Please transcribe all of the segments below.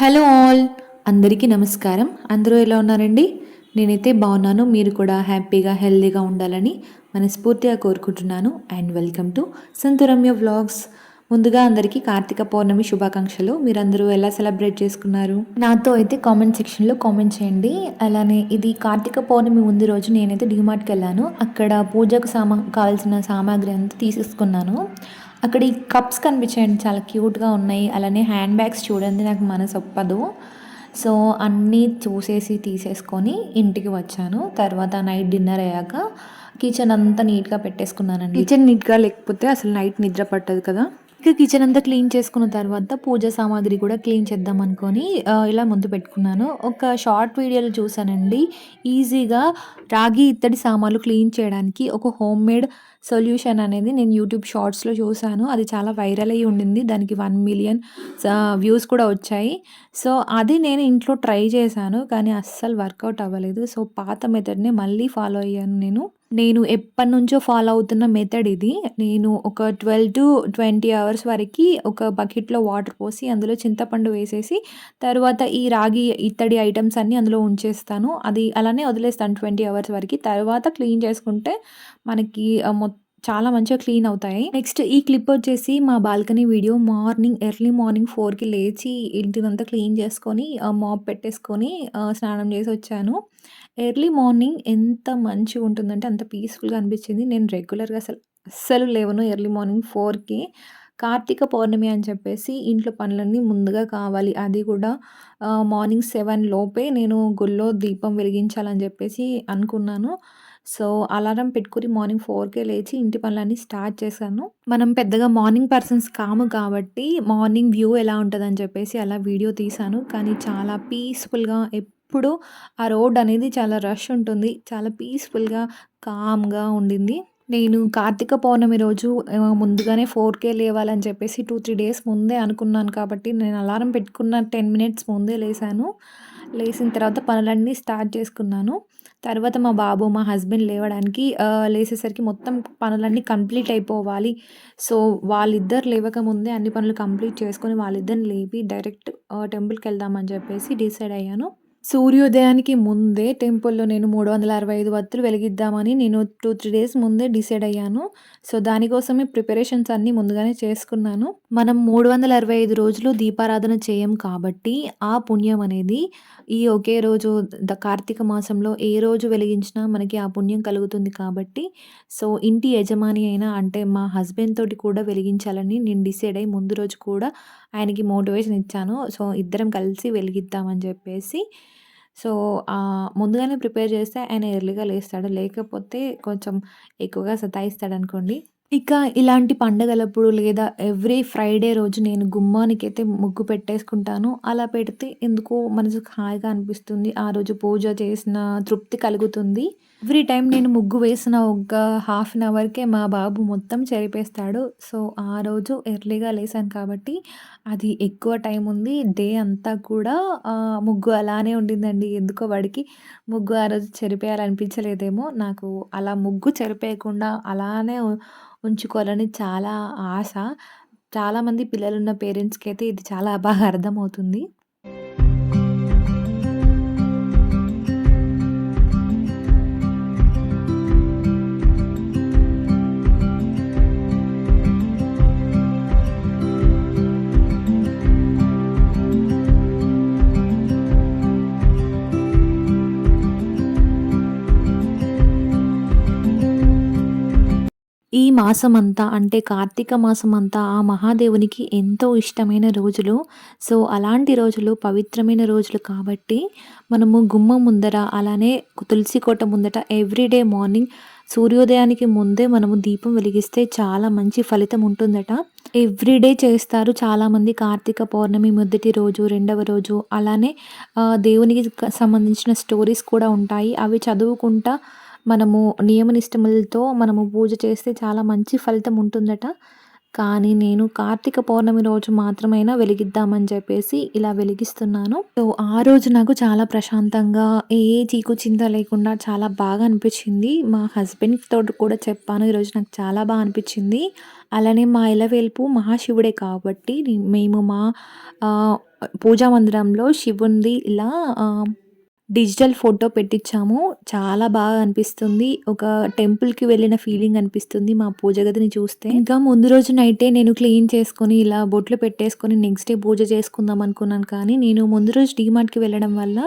Hello all. అందరికీ నమస్కారం. అందరూ ఎలా ఉన్నారండి? నేనైతే బాగున్నాను. మీరు కూడా హ్యాపీగా హెల్తీగా ఉండాలని మనస్ఫూర్తిగా కోరుకుంటున్నాను. And welcome to Santuramya vlogs. ముందుగా అందరికీ కార్తీక పౌర్ణమి శుభాకాంక్షలు. మీరందరూ ఎలా సెలబ్రేట్ చేసుకున్నారు? నాతో అయితే కామెంట్ సెక్షన్లో కామెంట్ చేయండి. అలానే ఇది కార్తీక పౌర్ణమి ముందు రోజు నేనైతే డిమార్ట్కి వెళ్ళాను. అక్కడ పూజకు సామా కావాల్సిన సామాగ్రి అంతా తీసేసుకున్నాను. అక్కడ ఈ కప్స్ కనిపించాయండి చాలా క్యూట్గా ఉన్నాయి. అలానే హ్యాండ్ బ్యాగ్స్ చూడండి నాకు మనసు ఒప్పదు. సో అన్నీ చూసేసి తీసేసుకొని ఇంటికి వచ్చాను. తర్వాత నైట్ డిన్నర్ అయ్యాక కిచెన్ అంతా నీట్గా పెట్టేసుకున్నానండి. కిచెన్ నీట్గా లేకపోతే అసలు నైట్ నిద్ర పట్టదు కదా? ఇక కిచెన్ అంతా క్లీన్ చేసుకున్న తర్వాత పూజ సామాగ్రి కూడా క్లీన్ చేద్దాం అనుకొని ఇలా ముందు పెట్టుకున్నాను. ఒక షార్ట్ వీడియోలో చూసానండి ఈజీగా రాగి ఇత్తడి సామాన్లు క్లీన్ చేయడానికి ఒక హోమ్ మేడ్ సొల్యూషన్ అనేది నేను యూట్యూబ్ షార్ట్స్లో చూశాను. అది చాలా వైరల్ అయ్యి ఉండింది. దానికి వన్ మిలియన్ వ్యూస్ కూడా వచ్చాయి. సో అది నేను ఇంట్లో ట్రై చేశాను కానీ అస్సలు వర్కౌట్ అవ్వలేదు. సో పాత మెథడ్ని మళ్ళీ ఫాలో అయ్యాను నేను. నేను ఎప్పటి నుంచో ఫాలో అవుతున్న మెథడ్ ఇది. నేను ఒక ట్వెల్వ్ టు ట్వంటీ అవర్స్ వరకు ఒక బకెట్లో వాటర్ పోసి అందులో చింతపండు వేసేసి తర్వాత ఈ రాగి ఇత్తడి ఐటమ్స్ అన్నీ అందులో ఉంచేస్తాను. అది అలానే వదిలేస్తాను ట్వంటీ అవర్స్ వరకు. తర్వాత క్లీన్ చేసుకుంటే మనకి చాలా మంచిగా క్లీన్ అవుతాయి. నెక్స్ట్ ఈ క్లిప్ వచ్చేసి మా balcony video morning early morning ఫోర్కి లేచి ఇంటినంతా క్లీన్ చేసుకొని మాప్ పెట్టేసుకొని స్నానం చేసి వచ్చాను. ఎర్లీ మార్నింగ్ ఎంత మంచిగా ఉంటుందంటే అంత పీస్ఫుల్గా అనిపించింది. నేను రెగ్యులర్గా అసలు అస్సలు లేవను ఎర్లీ మార్నింగ్ ఫోర్కి. కార్తీక పౌర్ణమి అని చెప్పేసి ఇంట్లో పనులన్నీ ముందుగా కావాలి. అది కూడా మార్నింగ్ సెవెన్ లోపే నేను గుళ్ళో దీపం వెలిగించాలని చెప్పేసి అనుకున్నాను. సో అలారం పెట్టుకుని మార్నింగ్ ఫోర్కే లేచి ఇంటి పనులన్నీ స్టార్ట్ చేశాను. మనం పెద్దగా మార్నింగ్ పర్సన్స్ కాము కాబట్టి మార్నింగ్ వ్యూ ఎలా ఉంటుందని చెప్పేసి అలా వీడియో తీశాను. కానీ చాలా పీస్ఫుల్గా ఎప్పుడు ఆ రోడ్ అనేది చాలా రష్ ఉంటుంది. చాలా పీస్ఫుల్గా కామ్గా ఉండింది. నేను కార్తీక పౌర్ణమి రోజు ముందుగానే ఫోర్కే లేవాలని చెప్పేసి టూ త్రీ డేస్ ముందే అనుకున్నాను కాబట్టి నేను అలారం పెట్టుకున్న టెన్ మినిట్స్ ముందే లేశాను. లేచిన తర్వాత పనులన్నీ స్టార్ట్ చేసుకున్నాను. తర్వాత మా బాబు మా హస్బెండ్ లేవడానికి లేసేసరికి మొత్తం పనులన్నీ కంప్లీట్ అయిపోవాలి. సో వాళ్ళిద్దరు లేవక ముందే అన్ని పనులు కంప్లీట్ చేసుకొని వాళ్ళిద్దరిని లేపి డైరెక్ట్ టెంపుల్కి వెళ్దామని చెప్పేసి డిసైడ్ అయ్యాను. సూర్యోదయానికి ముందే టెంపుల్లో నేను మూడు వందల అరవై ఐదు వత్తులు వెలిగిద్దామని నేను టూ త్రీ డేస్ ముందే డిసైడ్ అయ్యాను. సో దానికోసమే ప్రిపరేషన్స్ అన్నీ ముందుగానే చేసుకున్నాను. మనం మూడు వందల అరవై ఐదు రోజులు దీపారాధన చేయం కాబట్టి ఆ పుణ్యం అనేది ఈ ఒకే రోజు ద కార్తీక మాసంలో ఏ రోజు వెలిగించినా మనకి ఆ పుణ్యం కలుగుతుంది కాబట్టి సో ఇంటి యజమాని అయినా అంటే మా హస్బెండ్ తోటి కూడా వెలిగించాలని నేను డిసైడ్ అయ్యి ముందు రోజు కూడా ఆయనకి మోటివేషన్ ఇచ్చాను సో ఇద్దరం కలిసి వెలిగిద్దామని చెప్పేసి సో ముందుగానే ప్రిపేర్ చేస్తే ఆయన ఎర్లీగా లేస్తాడు. లేకపోతే కొంచెం ఎక్కువగా సతాయిస్తాడనుకోండి. ఇక ఇలాంటి పండగలప్పుడు లేదా ఎవ్రీ ఫ్రైడే రోజు నేను గుమ్మానికైతే ముగ్గు పెట్టేసుకుంటాను. అలా పెడితే ఎందుకో మనసుకు హాయిగా అనిపిస్తుంది. ఆ రోజు పూజ చేసిన తృప్తి కలుగుతుంది. ఎవ్రీ టైం నేను ముగ్గు వేసిన ఒక హాఫ్ అన్ అవర్‌కే మా బాబు మొత్తం చెరిపేస్తాడు. సో, ఆ రోజు ఎర్లీగా లేసాను కాబట్టి అది ఎక్కువ టైం ఉంది. డే అంతా కూడా ముగ్గు అలానే ఉండిందండి. ఎందుకో వాడికి ముగ్గు ఆ రోజు చెరిపేయాలనిపించలేదేమో! నాకు అలా ముగ్గు చెరిపేయకుండా అలానే ఉంచుకోవాలని చాలా ఆశ. చాలామంది పిల్లలున్న పేరెంట్స్కి అయితే ఇది చాలా బాగా అర్థమవుతుంది. మాసమంతా అంటే కార్తీక మాసమంతా ఆ మహాదేవునికి ఎంతో ఇష్టమైన రోజులు. సో, అలాంటి రోజులు పవిత్రమైన రోజులు కాబట్టి మనము గుమ్మం ముందర అలానే తులసి కోట ముందట ఎవ్రీడే మార్నింగ్ సూర్యోదయానికి ముందే మనము దీపం వెలిగిస్తే చాలా మంచి ఫలితం ఉంటుందట. ఎవ్రీడే చేస్తారు చాలామంది కార్తీక పౌర్ణమి మొదటి రోజు, రెండవ రోజు అలానే దేవునికి సంబంధించిన స్టోరీస్ కూడా ఉంటాయి. అవి చదువుకుంటా మనము నియమనిష్టములతో మనము పూజ చేస్తే చాలా మంచి ఫలితం ఉంటుందట. కానీ నేను కార్తీక పౌర్ణమి రోజు మాత్రమైనా వెలిగిద్దామని చెప్పేసి ఇలా వెలిగిస్తున్నాను. సో ఆ రోజు నాకు చాలా ప్రశాంతంగా ఏ చీకు చింత లేకుండా చాలా బాగా అనిపించింది. మా హస్బెండ్ తోటి కూడా చెప్పాను ఈరోజు నాకు చాలా బాగా అనిపించింది. అలానే మా ఇలవేల్పు మహాశివుడే కాబట్టి మేము మా పూజా మందిరంలో శివుంది ఇలా డిజిటల్ ఫోటో పెట్టించాము. చాలా బాగా అనిపిస్తుంది. ఒక టెంపుల్కి వెళ్ళిన ఫీలింగ్ అనిపిస్తుంది మా పూజ గదిని చూస్తే. ఇంకా ముందు రోజు నైటే నేను క్లీన్ చేసుకొని ఇలా బొట్లు పెట్టేసుకొని నెక్స్ట్ డే పూజ చేసుకుందాం అనుకున్నాను కానీ నేను ముందు రోజు డీమార్ట్కి వెళ్ళడం వల్ల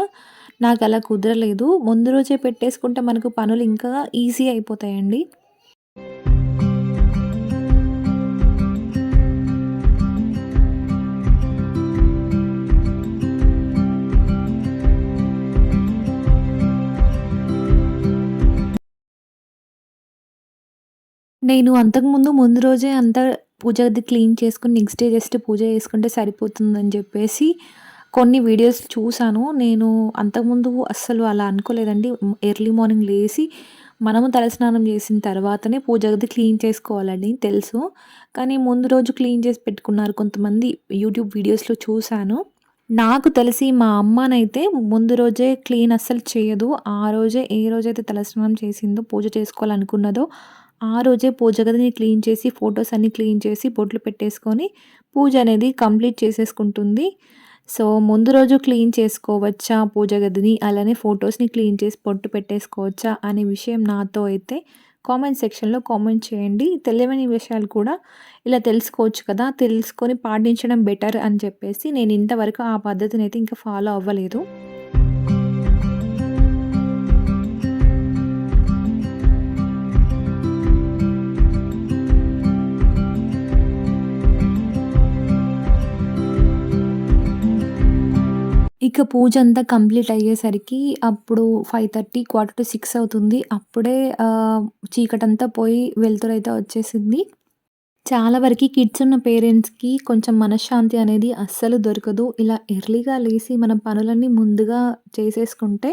నాకు అలా కుదరలేదు. ముందు రోజే పెట్టేసుకుంటే మనకు పనులు ఇంకా ఈజీ అయిపోతాయండి. నేను అంతకుముందు ముందు రోజే అంతా పూజ గది క్లీన్ చేసుకుని నెక్స్ట్ డే జస్ట్ పూజ చేసుకుంటే సరిపోతుందని చెప్పేసి కొన్ని వీడియోస్ చూశాను నేను అంతకుముందు అస్సలు అలా అనుకోలేదండి. ఎర్లీ మార్నింగ్ లేచి మనము తలస్నానం చేసిన తర్వాతనే పూజ గది క్లీన్ చేసుకోవాలని తెలుసు. కానీ ముందు రోజు క్లీన్ చేసి పెట్టుకున్నారు కొంతమంది యూట్యూబ్ వీడియోస్లో చూశాను నాకు తెలిసి మా అమ్మనైతే ముందు రోజే క్లీన్ అస్సలు చేయదు. ఆ రోజే ఏ రోజైతే తలస్నానం చేసిందో పూజ చేసుకోవాలనుకున్నదో ఆ రోజే పూజ గదిని క్లీన్ చేసి ఫొటోస్ అన్నీ క్లీన్ చేసి బొట్లు పెట్టేసుకొని పూజ అనేది కంప్లీట్ చేసేసుకుంటుంది. సో ముందు రోజు క్లీన్ చేసుకోవచ్చా పూజ గదిని? అలానే ఫొటోస్ని క్లీన్ చేసి పొట్టు పెట్టేసుకోవచ్చా అనే విషయం నాతో అయితే కామెంట్ సెక్షన్లో కామెంట్ చేయండి. తెలియని విషయాలు కూడా ఇలా తెలుసుకోవచ్చు కదా తెలుసుకొని పాటించడం బెటర్ అని చెప్పేసి నేను ఇంతవరకు ఆ పద్ధతిని అయితే ఇంకా ఫాలో అవ్వలేదు. ఇక పూజ అంతా కంప్లీట్ అయ్యేసరికి అప్పుడు five thirty quarter to six అవుతుంది. అప్పుడే చీకటంతా పోయి వెలుతురైతే వచ్చేసింది. చాలా వరకు కిడ్స్ ఉన్న పేరెంట్స్కి కొంచెం మనశ్శాంతి అనేది అస్సలు దొరకదు. ఇలా ఎర్లీగా లేచి మన పనులన్నీ ముందుగా చేసేసుకుంటే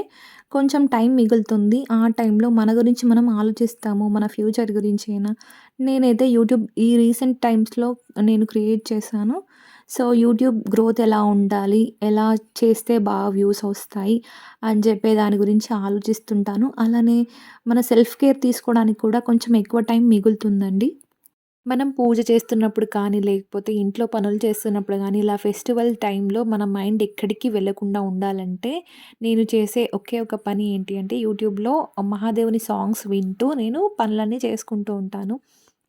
కొంచెం టైం మిగులుతుంది. ఆ టైంలో మన గురించి మనం ఆలోచిస్తాము మన ఫ్యూచర్ గురించి అయినా. నేనైతే యూట్యూబ్ ఈ రీసెంట్ టైమ్స్లో నేను క్రియేట్ చేశాను. సో యూట్యూబ్ గ్రోత్ ఎలా ఉండాలి ఎలా చేస్తే బాగా వ్యూస్ వస్తాయి అని చెప్పే దాని గురించి ఆలోచిస్తుంటాను. అలానే మన సెల్ఫ్ కేర్ తీసుకోవడానికి కూడా కొంచెం ఎక్కువ టైం మిగులుతుందండి. మనం పూజ చేస్తున్నప్పుడు కానీ లేకపోతే ఇంట్లో పనులు చేస్తున్నప్పుడు కానీ ఇలా ఫెస్టివల్ టైంలో మన మైండ్ ఎక్కడికి వెళ్ళకుండా ఉండాలంటే నేను చేసే ఒకే ఒక పని ఏంటి అంటే యూట్యూబ్లో మహాదేవుని సాంగ్స్ వింటూ నేను పనులన్నీ చేసుకుంటూ ఉంటాను.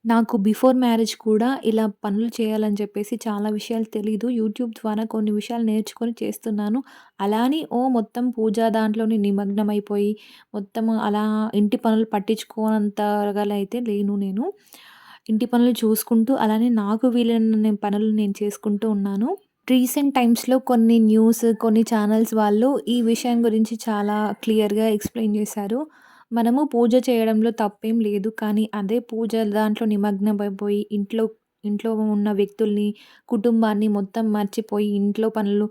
నాకు బిఫోర్ మ్యారేజ్ కూడా ఇలా పనులు చేయాలని చెప్పేసి చాలా విషయాలు తెలీదు. యూట్యూబ్ ద్వారా కొన్ని విషయాలు నేర్చుకొని చేస్తున్నాను. అలా అని ఓ మొత్తం పూజా దాంట్లోనే నిమగ్నమైపోయి, మొత్తం అలా ఇంటి పనులు పట్టించుకోనంతగా అయితే లేను నేను. ఇంటి పనులు చూసుకుంటూ, అలానే నాకు వీలైన పనులు నేను చేసుకుంటూ ఉన్నాను. రీసెంట్ టైమ్స్‌లో కొన్ని న్యూస్, కొన్ని ఛానల్స్ వాళ్ళు ఈ విషయం గురించి చాలా క్లియర్‌గా ఎక్స్‌ప్లెయిన్ చేశారు. మనము పూజ చేయడంలో తప్పేం లేదు. కానీ అదే పూజ దాంట్లో నిమగ్నమైపోయి ఇంట్లో ఇంట్లో ఉన్న వ్యక్తుల్ని, కుటుంబాన్ని మొత్తం మర్చిపోయి ఇంట్లో పనులు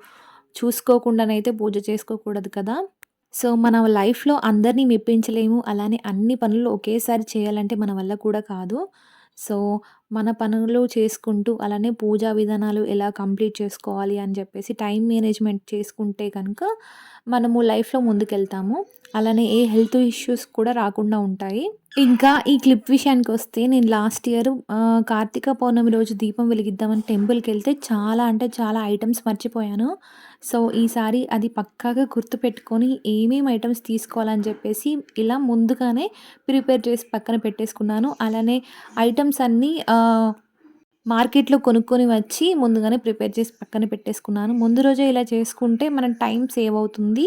చూసుకోకుండానైతే పూజ చేసుకోకూడదు కదా! సో, మన లైఫ్‌లో అందరినీ మెప్పించలేము. అలానే అన్ని పనులు ఒకేసారి చేయాలంటే మన వల్ల కూడా కాదు. సో, మన పనులు చేసుకుంటూ అలానే పూజా విధానాలు ఎలా కంప్లీట్ చేసుకోవాలి అని చెప్పేసి టైం మేనేజ్‌మెంట్ చేసుకుంటే కనుక మనము లైఫ్‌లో ముందుకెళ్తాము. అలానే ఏ హెల్త్ ఇష్యూస్ కూడా రాకుండా ఉంటాయి. ఇంకా ఈ క్లిప్ విషయానికి వస్తే నేను లాస్ట్ ఇయర్ కార్తీక పౌర్ణమి రోజు దీపం వెలిగిద్దామని టెంపుల్కి వెళ్తే చాలా అంటే చాలా ఐటమ్స్ మర్చిపోయాను. సో, ఈసారి అది పక్కాగా గుర్తుపెట్టుకొని ఏమేమి ఐటమ్స్ తీసుకోవాలని చెప్పేసి ఇలా ముందుగానే ప్రిపేర్ చేసి పక్కన పెట్టేసుకున్నాను. అలానే ఐటమ్స్ అన్నీ మార్కెట్‌లో కొనుక్కొని వచ్చి ముందుగానే ప్రిపేర్ చేసి పక్కన పెట్టేసుకున్నాను. ముందు రోజే ఇలా చేసుకుంటే మనం టైం సేవ్ అవుతుంది.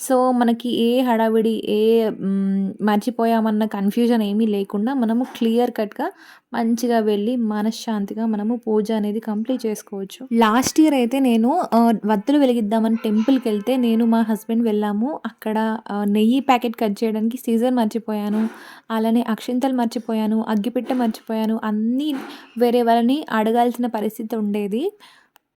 సో, మనకి ఏ హడావిడి ఏ మర్చిపోయామన్న కన్‌ఫ్యూజన్ ఏమీ లేకుండా మనము క్లియర్ కట్‌గా మంచిగా వెళ్ళి మనశ్శాంతిగా మనము పూజ అనేది కంప్లీట్ చేసుకోవచ్చు. లాస్ట్ ఇయర్ అయితే నేను వత్తులు వెలిగిద్దామని టెంపుల్కి వెళ్తే నేను మా హస్బెండ్ వెళ్ళాము. అక్కడ నెయ్యి ప్యాకెట్ కట్ చేయడానికి సీజర్ మర్చిపోయాను. అలానే అక్షింతలు మర్చిపోయాను. అగ్గిపెట్టె మర్చిపోయాను. అన్నీ వేరే వాళ్ళని అడగాల్సిన పరిస్థితి ఉండేది.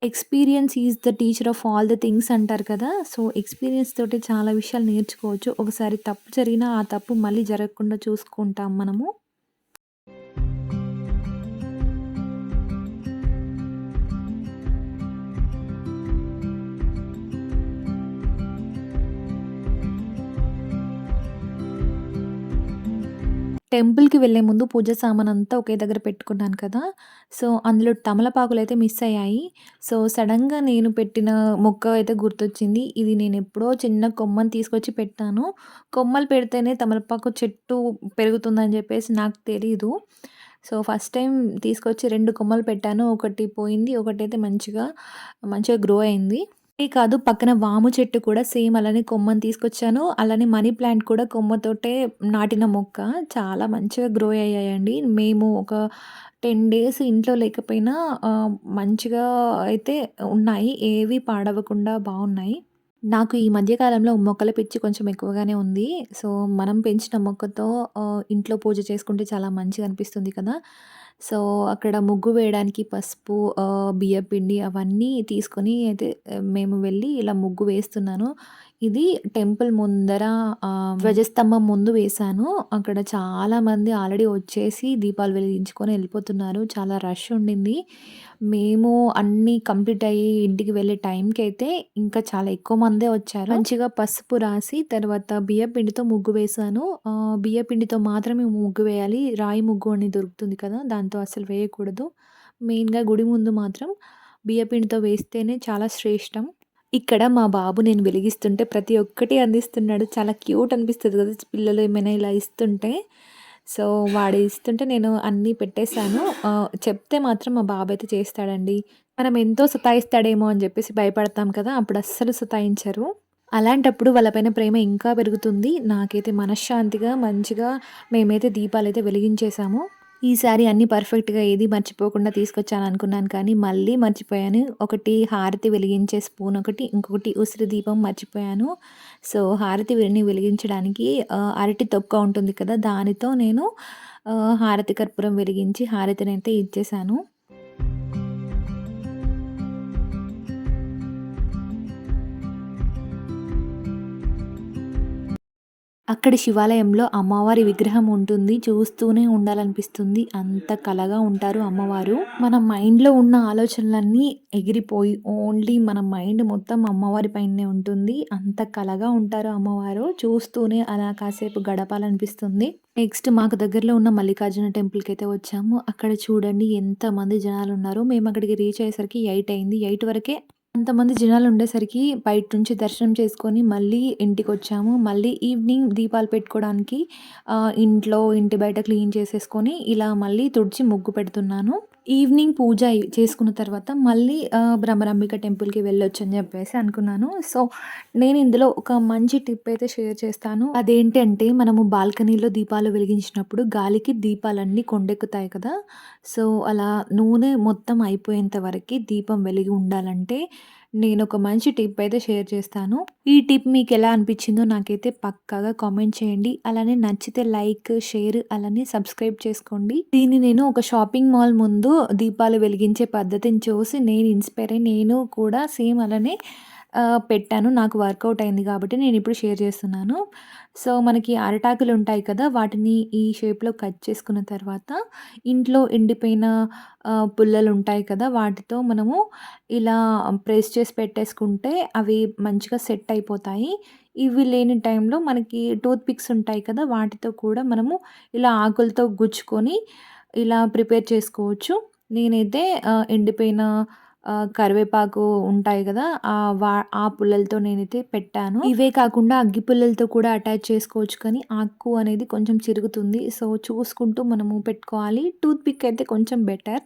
Experience is the teacher of all the things అంటారు కదా! సో, ఎక్స్‌పీరియన్స్ తోటి చాలా విషయాలు నేర్చుకోవచ్చు. ఒకసారి తప్పు జరిగినా ఆ తప్పు మళ్ళీ జరగకుండా చూసుకుంటాం మనము. టెంపుల్‌కి వెళ్ళే ముందు పూజ సామానంతా ఒకే దగ్గర పెట్టుకున్నాను కదా! సో, అందులో తమలపాకులు అయితే మిస్ అయ్యాయి. సో, సడన్గా నేను పెట్టిన మొక్క అయితే గుర్తొచ్చింది. ఇది నేను ఎప్పుడో చిన్న కొమ్మని తీసుకొచ్చి పెట్టాను. కొమ్మలు పెడితేనే తమలపాకు చెట్టు పెరుగుతుందని చెప్పేసి నాకు తెలీదు. సో, ఫస్ట్ టైం తీసుకొచ్చి రెండు కొమ్మలు పెట్టాను. ఒకటి పోయింది. ఒకటైతే మంచిగా, మంచిగా గ్రో అయింది. ఏ కాదు పక్కన వాము చెట్టు కూడా సేమ్ అలానే కొమ్మని తీసుకొచ్చాను. అలానే మనీ ప్లాంట్ కూడా కొమ్మతోటే నాటిన మొక్క. చాలా మంచిగా గ్రో అయ్యాయండి. మేము ఒక 10 డేస్ ఇంట్లో లేకపోయినా మంచిగా అయితే ఉన్నాయి. ఏవి పాడవకుండా బాగున్నాయి నాకు ఈ మధ్యకాలంలో మొక్కల పిచ్చి కొంచెం ఎక్కువగానే ఉంది. సో, మనం పెంచిన మొక్కతో ఇంట్లో పూజ చేసుకుంటే చాలా మంచిగా అనిపిస్తుంది కదా! సో, అక్కడ ముగ్గు వేయడానికి పసుపు, ఆహ్, బియ్యపిండి అవన్నీ తీసుకొని అయితే మేము వెళ్ళి ఇలా ముగ్గు వేస్తున్నాను. ఇది టెంపుల్ ముందర ధ్వజస్తంభం ముందు వేశాను. అక్కడ చాలామంది ఆల్రెడీ వచ్చేసి దీపాలు వెలిగించుకొని వెళ్ళిపోతున్నారు చాలా రష్ ఉండింది. మేము అన్నీ కంప్లీట్ అయ్యి ఇంటికి వెళ్ళే టైంకి అయితే ఇంకా చాలా ఎక్కువ మందే వచ్చారు. మంచిగా పసుపు రాసి తర్వాత బియ్యపిండితో ముగ్గు వేశాను. బియ్యపిండితో మాత్రమే ముగ్గు వేయాలి. రాయి ముగ్గు అని దొరుకుతుంది కదా! దాంతో అసలు వేయకూడదు. మెయిన్‌గా గుడి ముందు మాత్రం బియ్యపిండితో వేస్తేనే చాలా శ్రేష్టం. ఇక్కడ మా బాబు నేను వెలిగిస్తుంటే ప్రతి ఒక్కటి అందిస్తున్నాడు. చాలా క్యూట్ అనిపిస్తుంది కదా! పిల్లలు ఏమైనా ఇలా ఇస్తుంటే. సో, వాడు ఇస్తుంటే నేను అన్నీ పెట్టేసాను. చెప్తే మాత్రం మా బాబు అయితే చేస్తాడండి. మనం ఎంతో సతాయిస్తాడేమో అని చెప్పేసి భయపడతాం కదా! అప్పుడు అస్సలు సతాయించరు. అలాంటప్పుడు వాళ్ళపైన ప్రేమ ఇంకా పెరుగుతుంది. నాకైతే మనశ్శాంతిగా మంచిగా మేమైతే దీపాలు అయితే వెలిగించేసాము. ఈసారి అన్నీ పర్ఫెక్ట్‌గా ఏది మర్చిపోకుండా తీసుకొచ్చాననుకున్నాను కానీ మళ్ళీ మర్చిపోయాను. ఒకటి హారతి వెలిగించే స్పూన్ ఒకటి, ఇంకొకటి ఉసిరి దీపం మర్చిపోయాను. సో, హారతిని వెలిగించడానికి అరటి తొక్క ఉంటుంది కదా! దానితో నేను హారతి కర్పూరం వెలిగించి హారతినైతే ఇచ్చేసాను. అక్కడ శివాలయంలో అమ్మవారి విగ్రహం ఉంటుంది. చూస్తూనే ఉండాలనిపిస్తుంది. అంత కళగా ఉంటారు అమ్మవారు. మన మైండ్‌లో ఉన్న ఆలోచనలన్నీ ఎగిరిపోయి ఓన్లీ మన మైండ్ మొత్తం అమ్మవారి పైనే ఉంటుంది. అంత కళగా ఉంటారు అమ్మవారు. చూస్తూనే అలా కాసేపు గడపాలనిపిస్తుంది. నెక్స్ట్ మాకు దగ్గరలో ఉన్న మల్లికార్జున టెంపుల్కి అయితే వచ్చాము. అక్కడ చూడండి ఎంతమంది జనాలు ఉన్నారో మేము అక్కడికి రీచ్ అయ్యేసరికి ఎయిట్ అయింది. ఎయిట్ వరకే అంతమంది జనాలు ఉండేసరికి బయట నుంచి దర్శనం చేసుకొని మళ్ళీ ఇంటికి వచ్చాము మళ్ళీ ఈవినింగ్ దీపాలు పెట్టుకోవడానికి ఇంట్లో ఇంటి బయట క్లీన్ చేసేసుకొని ఇలా మళ్ళీ తుడిచి ముగ్గు పెడుతున్నాను. ఈవినింగ్ పూజ చేసుకున్న తర్వాత మళ్ళీ ఆహ్, భ్రమరాంబిక టెంపుల్‌కి వెళ్ళొచ్చని చెప్పేసి అనుకున్నాను. సో, నేను ఇందులో ఒక మంచి టిప్ అయితే షేర్ చేస్తాను. అదేంటంటే మనము బాల్కనీలో దీపాలు వెలిగించినప్పుడు గాలికి దీపాలన్నీ కొండెక్కుతాయి కదా! సో, అలా నూనె మొత్తం అయిపోయేంత వరకు దీపం వెలిగి ఉండాలంటే నేను ఒక మంచి టిప్ అయితే షేర్ చేస్తాను. ఈ టిప్ మీకు ఎలా అనిపించిందో నాకైతే పక్కాగా కామెంట్ చేయండి. అలానే నచ్చితే లైక్, షేర్ అలానే సబ్స్క్రైబ్ చేసుకోండి. దీన్ని నేను ఒక షాపింగ్ మాల్ ముందు దీపాలు వెలిగించే పద్ధతిని చూసి నేను ఇన్‌స్పైర్ అయ్యి నేను కూడా సేమ్ అలానే పెట్టాను. నాకు వర్కౌట్ అయింది కాబట్టి నేను ఇప్పుడు షేర్ చేస్తున్నాను. సో, మనకి అరటాకులు ఉంటాయి కదా! వాటిని ఈ షేప్‌లో కట్ చేసుకున్న తర్వాత ఇంట్లో ఎండిపోయిన పుల్లలు ఉంటాయి కదా! వాటితో మనము ఇలా ప్రెస్ చేసి పెట్టేసుకుంటే అవి మంచిగా సెట్ అయిపోతాయి. ఇవి లేని టైంలో మనకి టూత్ పిక్స్ ఉంటాయి కదా! వాటితో కూడా మనము ఇలా ఆకులతో గుచ్చుకొని ఇలా ప్రిపేర్ చేసుకోవచ్చు. నేనైతే ఎండిపోయిన కరివేపాకు ఉంటాయి కదా! ఆ వా ఆ పుల్లలతో నేనైతే పెట్టాను. ఇవే కాకుండా అగ్గి పుల్లలతో కూడా అటాచ్ చేసుకోవచ్చు కానీ ఆకు అనేది కొంచెం చిరుగుతుంది. సో, చూసుకుంటూ మనము పెట్టుకోవాలి. టూత్ పిక్ అయితే కొంచెం బెటర్.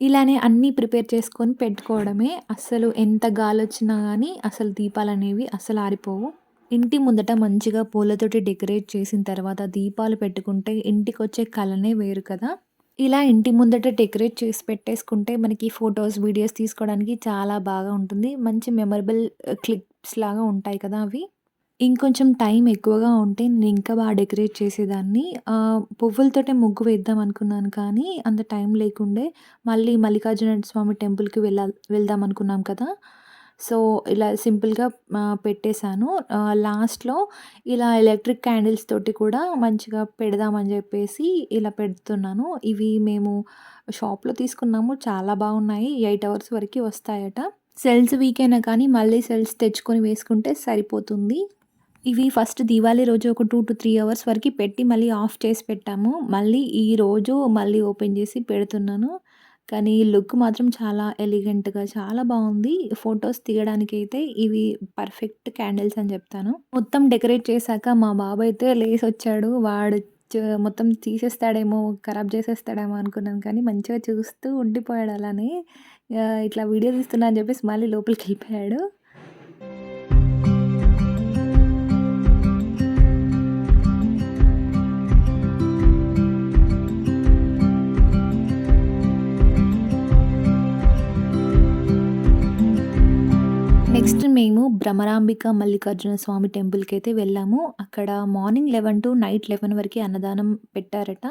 ఇలానే అన్నీ ప్రిపేర్ చేసుకొని పెట్టుకోవడమే. అస్సలు ఎంత గాలి వచ్చినా కానీ అసలు దీపాలు అనేవి అస్సలు ఆరిపోవు. ఇంటి ముందట మంచిగా పూలతోటి డెకరేట్ చేసిన తర్వాత దీపాలు పెట్టుకుంటే ఇంటికొచ్చే కళనే వేరు కదా! ఇలా ఇంటి ముందట డెకరేట్ చేసి పెట్టేసుకుంటే మనకి ఫొటోస్ వీడియోస్ తీసుకోవడానికి చాలా బాగా ఉంటుంది. మంచి మెమరబుల్ క్లిప్స్ లాగా ఉంటాయి కదా అవి. ఇంకొంచెం టైం ఎక్కువగా ఉంటే నేను ఇంకా బాగా డెకరేట్ చేసేదాన్ని. పువ్వులతోటే ముగ్గు వేద్దాం అనుకున్నాను కానీ అంత టైం లేకుండే. మళ్ళీ మల్లికార్జున స్వామి టెంపుల్‌కి వెళ్ళా వెళ్దాం అనుకున్నాం కదా! సో, ఇలా సింపుల్‌గా పెట్టేశాను లాస్ట్‌లో ఇలా ఎలక్ట్రిక్ క్యాండిల్స్ తోటి కూడా మంచిగా పెడదామని చెప్పేసి ఇలా పెడుతున్నాను. ఇవి మేము షాప్‌లో తీసుకున్నాము. చాలా బాగున్నాయి. ఎయిట్ అవర్స్ వరకు వస్తాయట. సెల్స్ వీక్ అయినా కానీ మళ్ళీ సెల్స్ తెచ్చుకొని వేసుకుంటే సరిపోతుంది. ఇవి ఫస్ట్ దివాళీ రోజు ఒక 2-3 అవర్స్ వరకు పెట్టి మళ్ళీ ఆఫ్ చేసి పెట్టాము. మళ్ళీ ఈరోజు మళ్ళీ ఓపెన్ చేసి పెడుతున్నాను. కానీ లుక్ మాత్రం చాలా ఎలిగెంట్‌గా చాలా బాగుంది ఫొటోస్ తీయడానికి అయితే ఇవి పర్ఫెక్ట్ క్యాండిల్స్ అని చెప్తాను. మొత్తం డెకరేట్ చేశాక మా బాబు అయితే లేసొచ్చాడు. వాడు మొత్తం తీసేస్తాడేమో, ఖరాబ్ చేసేస్తాడేమో అనుకున్నాను కానీ మంచిగా చూస్తూ ఉండిపోయాడు అలానే. ఇట్లా వీడియో తీస్తున్నా అని చెప్పేసి మళ్ళీ లోపలికి వెళ్ళిపోయాడు భ్రమరాంబిక మల్లికార్జున స్వామి టెంపుల్కి అయితే వెళ్ళాము. అక్కడ మార్నింగ్ 11 టు నైట్ లెవెన్ వరకు అన్నదానం పెట్టారట.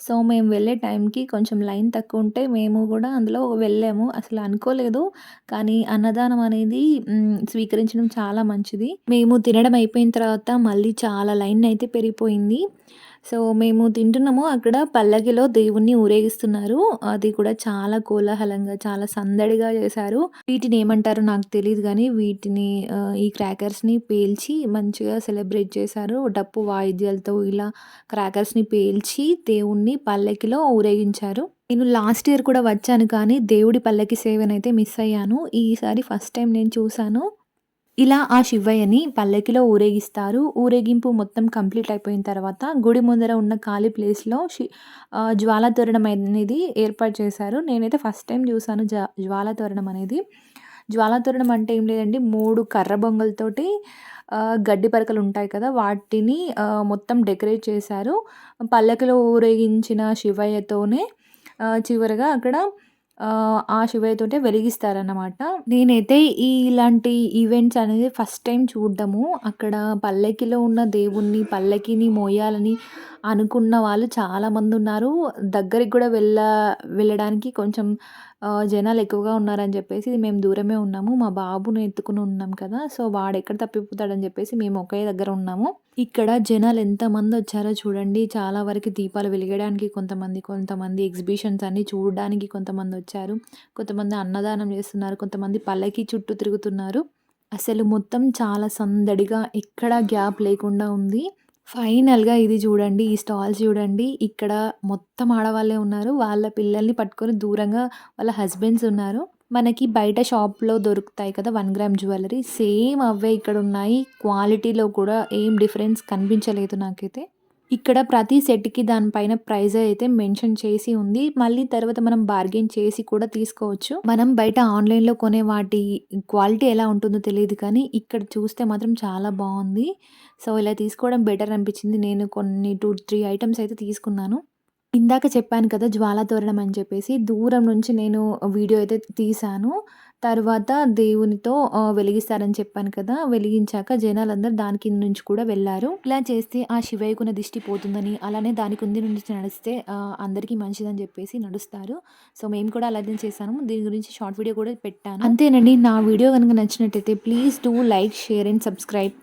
సో, మేము వెళ్ళే టైంకి కొంచెం లైన్ తక్కువుంటే మేము కూడా అందులో వెళ్ళాము. అసలు అనుకోలేదు. కానీ అన్నదానం అనేది స్వీకరించడం చాలా మంచిది. మేము తినడం అయిపోయిన తర్వాత మళ్ళీ చాలా లైన్ అయితే పెరిగిపోయింది. సో, మేము తింటున్నాము. అక్కడ పల్లకిలో దేవుణ్ణి ఊరేగిస్తున్నారు. అది కూడా చాలా కోలాహలంగా, చాలా సందడిగా చేశారు. వీటిని ఏమంటారో నాకు తెలియదు కానీ వీటిని ఈ క్రాకర్స్‌ని పేల్చి మంచిగా సెలబ్రేట్ చేశారు. డప్పు వాయిద్యాలతో ఇలా క్రాకర్స్‌ని పేల్చి దేవుణ్ణి పల్లకిలో ఊరేగించారు. నేను లాస్ట్ ఇయర్ కూడా వచ్చాను కానీ దేవుడి పల్లకి సేవనైతే మిస్ అయ్యాను. ఈసారి ఫస్ట్ టైం నేను చూశాను ఇలా ఆ శివయ్యని పల్లకిలో ఊరేగిస్తారు. ఊరేగింపు మొత్తం కంప్లీట్ అయిపోయిన తర్వాత గుడి ముందర ఉన్న ఖాళీ ప్లేస్‌లో షి జ్వాలా తోరణం అనేది ఏర్పాటు చేశారు. నేనైతే ఫస్ట్ టైం చూశాను జ జ్వాలా తోరణం అనేది. జ్వాలా తోరణం అంటే ఏం లేదండి మూడు కర్ర బొంగలతోటి గడ్డి పరకలు ఉంటాయి కదా! వాటిని మొత్తం డెకరేట్ చేశారు. పల్లకిలో ఊరేగించిన శివయ్యతోనే చివరిగా చివరగా అక్కడ ఆ శివయ్యతోటే వెలిగిస్తారన్నమాట. నేనైతే ఈ ఇలాంటి ఈవెంట్స్ అనేది ఫస్ట్ టైం చూడడము అక్కడ పల్లకిలో ఉన్న దేవుణ్ణి పల్లకిని మోయాలని అనుకున్న వాళ్ళు చాలామంది ఉన్నారు దగ్గరికి కూడా వెళ్ళ వెళ్ళడానికి కొంచెం జనాలు ఎక్కువగా ఉన్నారని చెప్పేసి మేము దూరమే ఉన్నాము. మా బాబుని ఎత్తుకొని ఉన్నాం కదా! సో, వాడెక్కడ తప్పిపోతాడని చెప్పేసి మేము ఒకే దగ్గర ఉన్నాము. ఇక్కడ జనాలు ఎంతమంది వచ్చారో చూడండి. చాలా వరకు దీపాలు వెలిగడానికి కొంతమంది, కొంతమంది ఎగ్జిబిషన్స్ అన్ని చూడడానికి కొంతమంది వచ్చారు కొంతమంది అన్నదానం చేస్తున్నారు. కొంతమంది పల్లకి చుట్టూ తిరుగుతున్నారు. అసలు మొత్తం చాలా సందడిగా ఎక్కడా గ్యాప్ లేకుండా ఉంది. ఫైనల్‌గా ఇది చూడండి. ఈ స్టాల్స్ చూడండి. ఇక్కడ మొత్తం ఆడవాళ్ళే ఉన్నారు. వాళ్ళ పిల్లల్ని పట్టుకొని దూరంగా వాళ్ళ హస్బెండ్స్ ఉన్నారు. మనకి బయట షాప్‌లో దొరుకుతాయి కదా! 1 గ్రామ్ జ్యువెలరీ సేమ్ అవే ఇక్కడున్నాయి. క్వాలిటీలో కూడా ఏం డిఫరెన్స్ కనిపించలేదు నాకైతే. ఇక్కడ ప్రతి సెట్‌కి దానిపైన ప్రైజ్ ప్రైస్ అయితే మెన్షన్ చేసి ఉంది. మళ్ళీ తర్వాత మనం బార్గెన్ చేసి కూడా తీసుకోవచ్చు. మనం బయట ఆన్‌లైన్‌లో కొనే వాటి క్వాలిటీ ఎలా ఉంటుందో తెలియదు కానీ ఇక్కడ చూస్తే మాత్రం చాలా బాగుంది సో, ఇలా తీసుకోవడం బెటర్ అనిపించింది. నేను కొన్ని టూ త్రీ ఐటమ్స్ అయితే తీసుకున్నాను. ఇందాక చెప్పాను కదా! జ్వాలా తోరణం అని చెప్పేసి దూరం నుంచి నేను వీడియో అయితే తీశాను. తర్వాత దేవునితో వెలిగిస్తారని చెప్పాను కదా! వెలిగించాక జనాలందరూ దాని కింద నుంచి కూడా వెళ్ళారు ఇలా చేస్తే ఆ శివయ్యకున్న దిష్టి పోతుందని, అలానే దాని కింద నుంచి నడిస్తే అందరికీ మంచిదని చెప్పేసి నడుస్తారు. సో, మేము కూడా అలాగే చేశాము. దీని గురించి షార్ట్ వీడియో కూడా పెట్టాను. అంతేనండి. నా వీడియో కనుక నచ్చినట్టయితే please do like, share and subscribe.